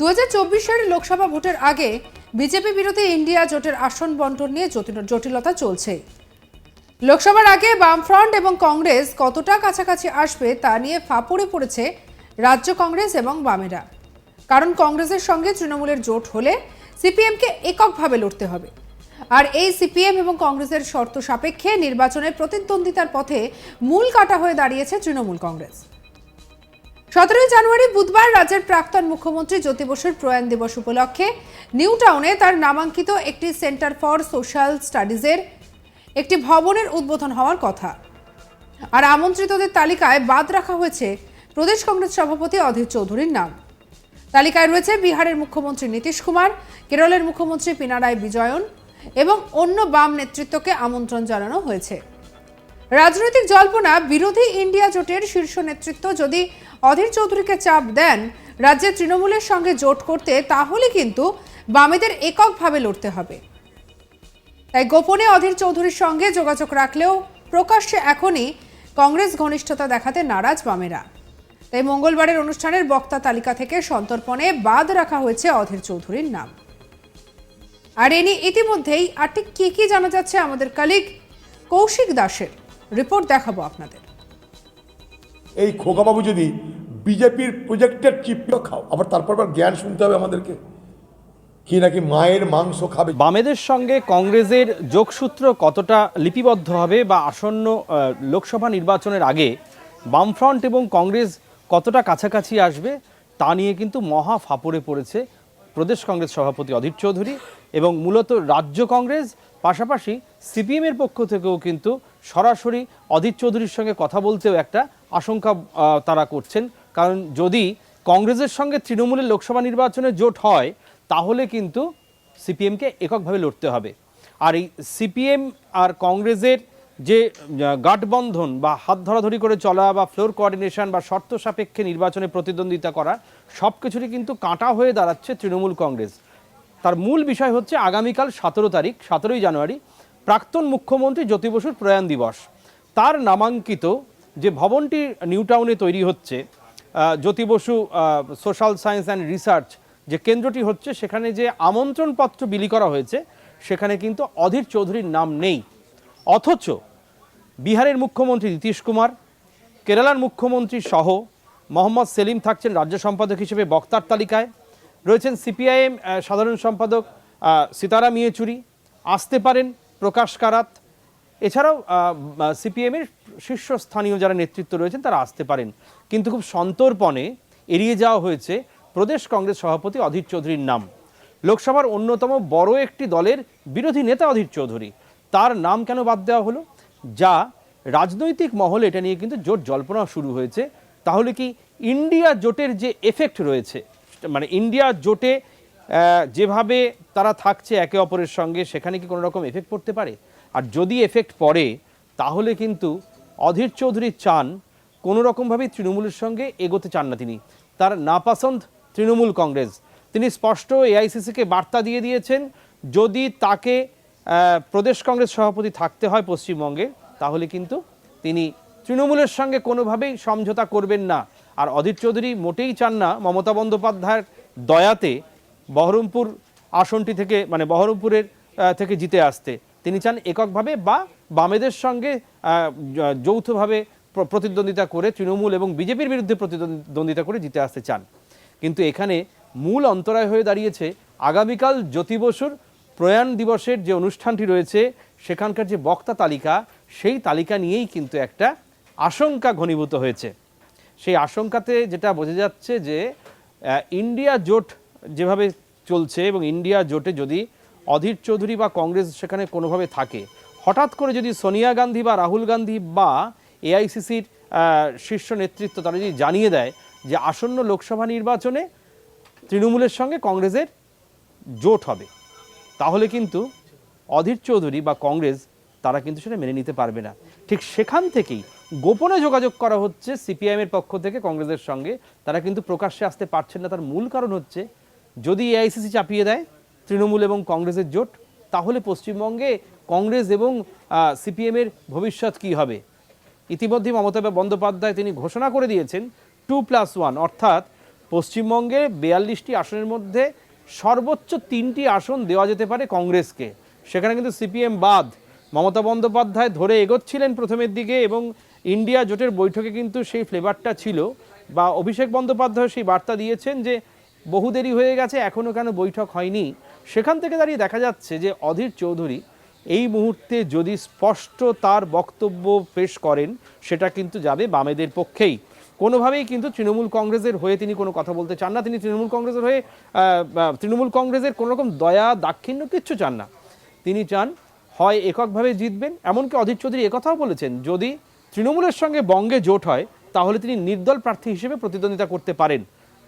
দু সালের লোকসভা ভোটের আগে বিজেপি বিরোধী ইন্ডিয়া জোটের আসন বন্টন নিয়ে জটিলতা চলছে। লোকসভার আগে বামফ্রন্ট এবং কংগ্রেস কতটা কাছাকাছি আসবে তা নিয়ে ফাপড়ে পড়েছে রাজ্য কংগ্রেস এবং বামেরা। কারণ কংগ্রেসের সঙ্গে তৃণমূলের জোট হলে সিপিএমকে এককভাবে লড়তে হবে। আর এই সিপিএম এবং কংগ্রেসের শর্ত সাপেক্ষে নির্বাচনে প্রতিদ্বন্দ্বিতার পথে মূল কাটা হয়ে দাঁড়িয়েছে তৃণমূল কংগ্রেস। সতেরোই জানুয়ারি বুধবার রাজ্যের প্রাক্তন মুখ্যমন্ত্রী জ্যোতি বসুর প্রয়াণ দিবস উপলক্ষে নিউ টাউনে তার নামাঙ্কিত একটি সেন্টার ফর সোশ্যাল স্টাডিজের একটি ভবনের উদ্বোধন হওয়ার কথা। আর আমন্ত্রিতদের তালিকায় বাদ রাখা হয়েছে প্রদেশ কংগ্রেস সভাপতি অধীর চৌধুরীর নাম। তালিকায় রয়েছে বিহারের মুখ্যমন্ত্রী নীতিশ কুমার, কেরলের মুখ্যমন্ত্রী পিনারায় বিজয়ন এবং অন্য বাম নেতৃত্বকে আমন্ত্রণ জানানো হয়েছে। রাজনৈতিক জল্পনা বিরোধী ইন্ডিয়া জোটের শীর্ষ নেতৃত্ব যদি অধীর চৌধুরীকে চাপ দেন রাজ্যে তৃণমূলের সঙ্গে জোট করতে, তাহলে কিন্তু বামেদের এককভাবে লড়তে হবে। তাই গোপনে অধীর চৌধুরীর সঙ্গে যোগাযোগ রাখলেও প্রকাশ্যে এখনই কংগ্রেস ঘনিষ্ঠতা দেখাতে নারাজ বামেরা। তাই মঙ্গলবারের অনুষ্ঠানের বক্তা তালিকা থেকে সন্তর্পণে বাদ রাখা হয়েছে অধীর চৌধুরীর নাম। আর এ নিয়ে ইতিমধ্যেই আর ঠিক কি কি জানা যাচ্ছে আমাদের কালিক কৌশিক দাসের। রিপোর্ট দেখাবো আপনাদের। এই খোকাবাবু যদি বিজেপির প্রজেক্টের চিপটা খাও আবার তারপর আবার জ্ঞান শুনতে হবে আমাদেরকে। কি নাকি মায়ের মাংস খাবে? বামেদের সঙ্গে কংগ্রেসের যোগসূত্র কতটা লিপিবদ্ধ হবে বা আসন্ন লোকসভা নির্বাচনের আগে বামফ্রন্ট এবং কংগ্রেস কতটা কাছাকাছি আসবে তা নিয়ে কিন্তু মহা ফাপড়ে পড়েছে প্রদেশ কংগ্রেস সভাপতি অধীর চৌধুরী এবং মূলত রাজ্য কংগ্রেস পাশাপাশি সিপিএমের পক্ষ থেকেও কিন্তু সরাসরি অধীর চৌধুরীর সঙ্গে কথা বলতেও একটা আশঙ্কা তারা করছেন। কারণ যদি কংগ্রেসের সঙ্গে তৃণমূলের লোকসভা নির্বাচনে জোট হয়, তাহলে কিন্তু সিপিএমকে এককভাবে লড়তে হবে। আর এই সিপিএম আর কংগ্রেসের যে গাঠবন্ধন বা হাত ধরাধরি করে চলা বা ফ্লোর কোঅর্ডিনেশন বা শর্ত সাপেক্ষে নির্বাচনে প্রতিদ্বন্দ্বিতা করা সব কিছুরই কিন্তু কাঁটা হয়ে দাঁড়াচ্ছে তৃণমূল কংগ্রেস। তার মূল বিষয় হচ্ছে আগামীকাল সতেরো তারিখ, সতেরোই জানুয়ারি প্রাক্তন মুখ্যমন্ত্রী জ্যোতি বসুর প্রয়াণ দিবস। তার নামাঙ্কিত যে ভবনটি নিউ টাউনে তৈরি হচ্ছে Jyoti Basu social science and research যে কেন্দ্রটি হচ্ছে, সেখানে যে আমন্ত্রণপত্র বিলি করা হয়েছে, সেখানে কিন্তু অধীর চৌধুরীর নাম নেই। অথচ বিহারের মুখ্যমন্ত্রী নীতিশ কুমার, কেরালার মুখ্যমন্ত্রী সহ মোহাম্মদ সেলিম থাকছেন রাজ্য সম্পাদক হিসেবে বক্তার তালিকায়। রয়েছেন সিপিআইএম সাধারণ সম্পাদক সীতারাম ইয়েচুরি। আসতে পারেন প্রকাশ কারাত। এছাড়াও সিপিএমের শীর্ষস্থানীয় যারা নেতৃত্ব রয়েছেন, তারা আসতে পারেন। কিন্তু খুব সন্তর্পণে এড়িয়ে যাওয়া হয়েছে প্রদেশ কংগ্রেস সভাপতি অধীর চৌধুরীর নাম। লোকসভার অন্যতম বড় একটি দলের বিরোধী নেতা অধীর চৌধুরী। তার নাম কেন বাদ দেওয়া হলো? যা রাজনৈতিক মহলে এটা নিয়ে কিন্তু জোট জল্পনা শুরু হয়েছে। তাহলে কি ইন্ডিয়া জোটের যে এফেক্ট রয়েছে মানে ইন্ডিয়া জোটে যেভাবে তারা থাকছে একে অপরের সঙ্গে, সেখানে কি কোনো রকম এফেক্ট পড়তে পারে? আর যদি এফেক্ট পড়ে, তাহলে কিন্তু অধীর চৌধুরী চান কোনো রকমভাবেই তৃণমূলের সঙ্গে এগোতে চান না তিনি। তার নাপাসন্দ তৃণমূল কংগ্রেস। তিনি স্পষ্ট এআইসিসিকে বার্তা দিয়ে দিয়েছেন, যদি তাকে প্রদেশ কংগ্রেস সভাপতি থাকতে হয় পশ্চিমবঙ্গে, তাহলে কিন্তু তিনি তৃণমূলের সঙ্গে কোনোভাবেই সমঝোতা করবেন না। আর অধীর চৌধুরী মোটেই চান না মমতা বন্দ্যোপাধ্যায়ের দয়াতে বহরমপুর আসনটি থেকে মানে বহরমপুরের থেকে জিতে আসতে। তিনি চান এককভাবে বা বামেদের সঙ্গে যৌথভাবে প্রতিদ্বন্দ্বিতা করে তৃণমূল এবং বিজেপির বিরুদ্ধে প্রতিদ্বন্দ্বিতা করে জিতে আসতে চান। কিন্তু এখানে মূল অন্তরায় হয়ে দাঁড়িয়েছে আগামীকাল জ্যোতি বসুর প্রয়াণ দিবসের যে অনুষ্ঠানটি রয়েছে, সেখানকার যে বক্তা তালিকা, সেই তালিকা নিয়েই কিন্তু একটা আশঙ্কা ঘনীভূত হয়েছে। সেই আশঙ্কাতে যেটা বোঝা যাচ্ছে যে ইন্ডিয়া জোট যেভাবে চলছে এবং ইন্ডিয়া জোটে যদি অধীর চৌধুরী বা কংগ্রেস সেখানে কোনোভাবে থাকে, হঠাৎ করে যদি সোনিয়া গান্ধী বা রাহুল গান্ধী বা এআইসিসির শীর্ষ নেতৃত্ব তারা যদি জানিয়ে দেয় যে আসন্ন লোকসভা নির্বাচনে তৃণমূলের সঙ্গে কংগ্রেসের জোট হবে, তাহলে কিন্তু অধীর চৌধুরী বা কংগ্রেস তারা কিন্তু সেটা মেনে নিতে পারবে না। ঠিক সেখান থেকেই গোপনে যোগাযোগ করা হচ্ছে সিপিআইএমের পক্ষ থেকে কংগ্রেসের সঙ্গে। তারা কিন্তু প্রকাশ্যে আসতে পারছেন না। তার মূল কারণ হচ্ছে যদি এআইসিসি চাপিয়ে দেয়, তৃণমূল এবং কংগ্রেসের জোট, তাহলে পশ্চিমবঙ্গে কংগ্রেস এবং সিপিএমের ভবিষ্যৎ কি হবে? ইতিমধ্যে মমতা বন্দ্যোপাধ্যায় তিনি ঘোষণা করে দিয়েছেন টু প্লাস ওয়ান অর্থাৎ পশ্চিমবঙ্গে বিয়াল্লিশটি আসনের মধ্যে সর্বোচ্চ তিনটি আসন দেওয়া যেতে পারে কংগ্রেসকে। সেখানে কিন্তু সিপিএম বাদ। মমতা বন্দ্যোপাধ্যায় ধরে এগোচ্ছিলেন প্রথমের দিকে এবং ইন্ডিয়া জোটের বৈঠকে কিন্তু সেই ফ্লেভারটা ছিল। বা অভিষেক বন্দ্যোপাধ্যায় সেই বার্তা দিয়েছেন যে বহু দেরি হয়ে গেছে এখনও কেন বৈঠক হয়নি? সেখান থেকে দাঁড়িয়ে দেখা যাচ্ছে যে অধীর চৌধুরী এই মুহূর্তে যদি স্পষ্ট তার বক্তব্য পেশ করেন, সেটা কিন্তু যাবে বামেদের পক্ষেই। কোনোভাবেই কিন্তু তৃণমূল কংগ্রেসের হয়ে তিনি কোনো কথা বলতে চান না। তিনি তৃণমূল কংগ্রেসের হয়ে তৃণমূল কংগ্রেসের কোনো রকম দয়া, দাক্ষিণ্য কিচ্ছু চান না। তিনি চান হয় এককভাবে জিতবেন, এমনকি অধীর চৌধুরী একথাও বলেছেন, যদি তৃণমূলের সঙ্গে বঙ্গে জোট হয়, তাহলে তিনি নির্দল প্রার্থী হিসেবে প্রতিদ্বন্দ্বিতা করতে পারেন।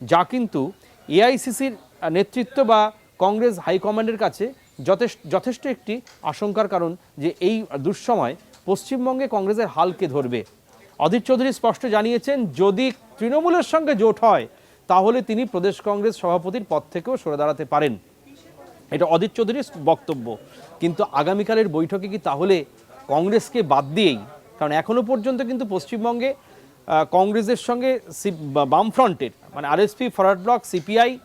যা কিন্তু এআইসিসির নেতৃত্ব বা কংগ্রেস হাইকমান্ডের কাছে যথেষ্ট যথেষ্ট একটি আশঙ্কার কারণ যে এই দুঃসময় পশ্চিমবঙ্গে কংগ্রেসের হালকে ধরবে। অধীর চৌধুরী স্পষ্ট জানিয়েছেন, যদি তৃণমূলের সঙ্গে জোট হয়, তাহলে তিনি প্রদেশ কংগ্রেস সভাপতির পদ থেকেও সরে দাঁড়াতে পারেন। এটা অধীর চৌধুরীর বক্তব্য। কিন্তু আগামীকালের বৈঠকে কি তাহলে কংগ্রেসকে বাদ দিয়েই? কারণ এখনও পর্যন্ত কিন্তু পশ্চিমবঙ্গে কংগ্রেসের সঙ্গে বামফ্রন্টের মানে RSP forward bloc, CPI,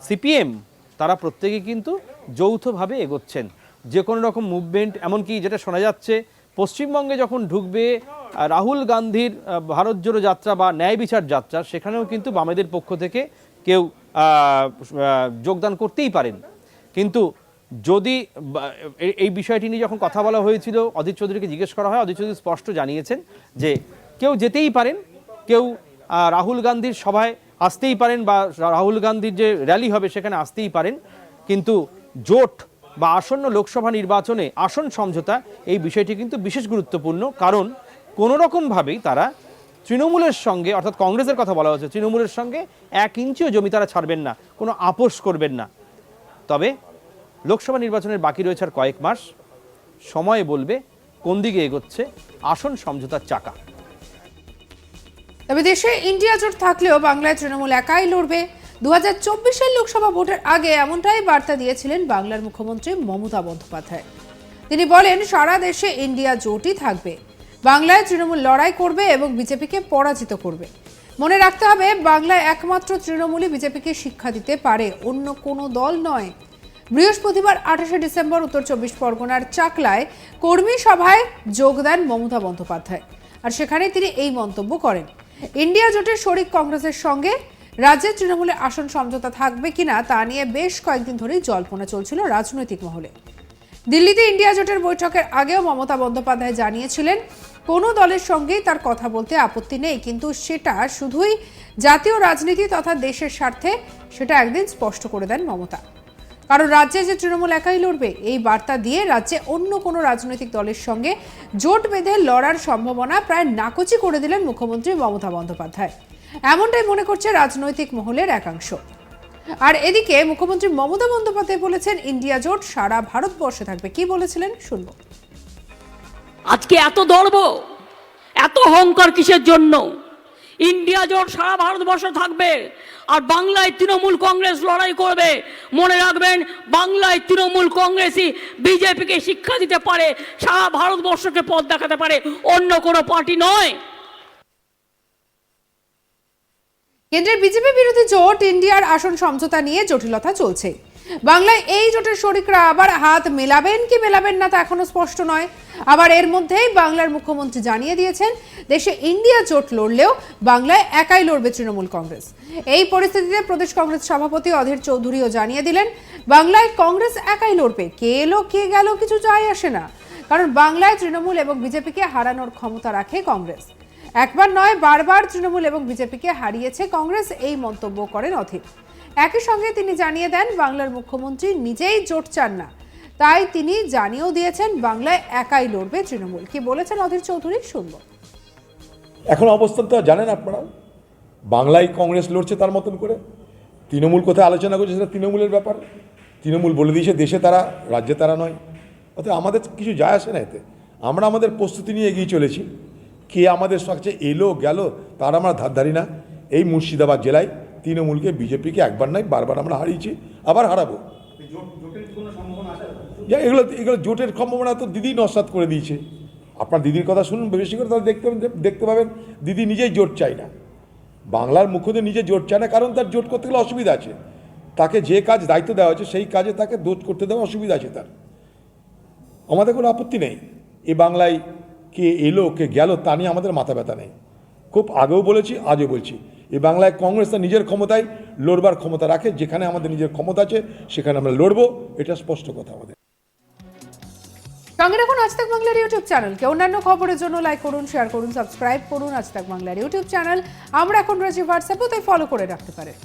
CPM, তারা প্রত্যেকে কিন্তু যৌথভাবে এগোচ্ছেন। যে কোনো রকম মুভমেন্ট এমনকি যেটা শোনা যাচ্ছে, পশ্চিমবঙ্গে যখন ঢুকবে রাহুল গান্ধীর ভারত জোড়ো যাত্রা বা ন্যায় বিচার যাত্রা, সেখানেও কিন্তু বামেদের পক্ষ থেকে কেউ যোগদান করতেই পারেন। কিন্তু যদি এই- বিষয়টি নিয়ে যখন কথা বলা হয়েছিল অধীর চৌধুরীকে জিজ্ঞেস করা হয় অধীর চৌধুরী স্পষ্ট জানিয়েছেন যে কেউ যেতেই পারেন, কেউ রাহুল গান্ধীর সভায় আসতেই পারেন বা রাহুল গান্ধীর যে র্যালি হবে সেখানে আসতেই পারেন। কিন্তু জোট বা আসন্ন লোকসভা নির্বাচনে আসন সমঝোতা এই বিষয়টি কিন্তু বিশেষ গুরুত্বপূর্ণ। কারণ কোনো রকমভাবেই তারা তৃণমূলের সঙ্গে, অর্থাৎ কংগ্রেসের কথা বলা হচ্ছে, তৃণমূলের সঙ্গে এক ইঞ্চিও জমি তারা ছাড়বেন না, কোনো আপোষ করবেন না। তবে লোকসভা নির্বাচনের বাকি রয়েছে আর কয়েক মাস, সময় বলবে কোন দিকে এগোচ্ছে, আসন সমঝোতার চাকা। তবে দেশে ইন্ডিয়া জোট থাকলেও বাংলায় তৃণমূল একাই লড়বে। দু হাজার লোকসভা ভোটের আগে এমনটাই বার্তা দিয়েছিলেন বাংলার মুখ্যমন্ত্রী মমতা বন্দ্যোপাধ্যায়। তিনি বলেন, সারা দেশে ইন্ডিয়া জোটই থাকবে। বাংলায় তৃণমূল লড়াই করবে এবং বিজেপিকে পরাজিত করবে। মনে রাখতে হবে বাংলায় একমাত্র তৃণমূলই বিজেপিকে শিক্ষা দিতে পারে, অন্য কোনো দল নয়। বৃহস্পতিবার আঠাশে ডিসেম্বর উত্তর চব্বিশ পরগনার চাকলায় কর্মী সভায় যোগ দেন মমতা বন্দ্যোপাধ্যায়। আর সেখানে তিনি এই মন্তব্য করেন। ইন্ডিয়া জোটের শরিক কংগ্রেসের সঙ্গে রাজ্যের তৃণমূলের আসন সমঝোতা থাকবে কিনা তা নিয়ে বেশ কয়েকদিন ধরেই জল্পনা চলছিল রাজনৈতিক মহলে। দিল্লিতে ইন্ডিয়া জোটের বৈঠকের আগেও মমতা বন্দ্যোপাধ্যায় জানিয়েছিলেন, কোনো দলের সঙ্গেই তার কথা বলতে আপত্তি নেই, কিন্তু সেটা শুধুই জাতীয় রাজনীতি তথা দেশের স্বার্থে, সেটা একদিন স্পষ্ট করে দেন মমতা। কারণ রাজ্যে যে তৃণমূল একাই লড়বে, এই বার্তা দিয়ে রাজ্যে অন্য কোনো রাজনৈতিক দলের সঙ্গে জোট বেঁধে লড়ার সম্ভাবনা প্রায় নাকচি করে দিলেন মুখ্যমন্ত্রী মমতা বন্দ্যোপাধ্যায়। এমনটাই মনে করছে রাজনৈতিক মহলের একাংশ। আর এদিকে মুখ্যমন্ত্রী মমতা বন্দ্যোপাধ্যায় বলেছেন, ইন্ডিয়া জোট সারা ভারতবর্ষে থাকবে। কি বলেছিলেন? শুনব। আজকে এত দর্ব এত অহংকার কিসের জন্য? ইন্ডিয়া জোট সারা ভারতবর্ষে থাকবে আর বাংলায় তৃণমূল কংগ্রেস লড়াই করবে। মনে রাখবেন, বাংলায় তৃণমূল কংগ্রেসই বিজেপিকে শিক্ষা দিতে পারে, সারা ভারতবর্ষকে পথ দেখাতে পারে। অন্য কোনো পার্টি নয়। কেন্দ্রের বিজেপি বিরোধী জোট ইন্ডিয়ার আসন সমঝোতা নিয়ে জটিলতা চলছে। বাংলায় এই জোটের শরিকরা আবার হাত মেলাবেন কি মেলাবেন না তা এখনও স্পষ্ট নয়। আবার এর মধ্যেই বাংলার মুখ্যমন্ত্রী জানিয়ে দিয়েছেন, দেশে ইন্ডিয়া জোট লড়লেও বাংলায় একাই লড়বে তৃণমূল কংগ্রেস। এই পরিস্থিতিতে প্রদেশ কংগ্রেস সভাপতি অধীর চৌধুরীও জানিয়ে দিলেন, বাংলায় কংগ্রেস একাই লড়বে, কে এলো, কে গেল কিছু যায় আসে না। কারণ বাংলায় তৃণমূল এবং বিজেপিকে হারানোর ক্ষমতা রাখে কংগ্রেস। একবার নয়, বারবার তৃণমূল এবং বিজেপিকে হারিয়েছে কংগ্রেস, এই মন্তব্য করেন অধীর। একই সঙ্গে তিনি জানিয়ে দেন, বাংলার মুখ্যমন্ত্রী নিজেই জোট চান না। তাই তিনি জানিয়েও দিয়েছেন, বাংলায় একাই লড়বে তৃণমূল। কি বলেছেন অধীর চৌধুরী, শুনব। এখন অবস্থান তো আর জানেন আপনারা। বাংলায় কংগ্রেস লড়ছে তার মতন করে। তৃণমূল কোথায় আলোচনা করছে সেটা তৃণমূলের ব্যাপার। তৃণমূল বলে দিয়েছে, দেশে তারা, রাজ্যে তারা নয়। অর্থাৎ আমাদের কিছু যায় আসে না এতে। আমরা আমাদের প্রস্তুতি নিয়ে এগিয়ে চলেছি। কে আমাদের সবচেয়ে এলো, গেল, তার আমরা ধার ধারি না। এই মুর্শিদাবাদ জেলায় তৃণমূলকে, বিজেপিকে একবার নয়, বারবার আমরা হারিয়েছি, আবার হারাবো। এগুলো এগুলো জোটের সম্ভাবনা তো দিদি নস্বাত করে দিয়েছে। আপনার দিদির কথা শুনুন, বেশি করে তাহলে দেখতে দেখতে পাবেন, দিদি নিজেই জোট চাই না। বাংলার মুখ্যদের নিজে জোট চায় না, কারণ তার জোট করতে গেলে অসুবিধা আছে। তাকে যে কাজ দায়িত্ব দেওয়া হয়েছে, সেই কাজে তাকে দোষ করতে দেওয়া অসুবিধা আছে তার। আমাদের কোনো আপত্তি নেই। এ বাংলায় কে এলো, কে গেল, তা নিয়ে আমাদের মাথা ব্যথা নেই। খুব আগেও বলেছি, আজও বলছি। এ বাংলায় কংগ্রেস তার নিজের ক্ষমতায় লড়বার ক্ষমতা রাখে, যেখানে আমাদের নিজের ক্ষমতা আছে, সেখানে আমরা লড়বো, এটা স্পষ্ট কথা আমাদের। সঙ্গে রাখুন আজ তাক বাংলার ইউটিউব চ্যানেলকে অন্যান্য খবরের জন্য লাইক করুন শেয়ার করুন সাবস্ক্রাইব করুন আজ তাক বাংলার ইউটিউব চ্যানেল। আমরা এখন রয়েছি হোয়াটসঅ্যাপও তাই ফলো করে রাখতে পারেন।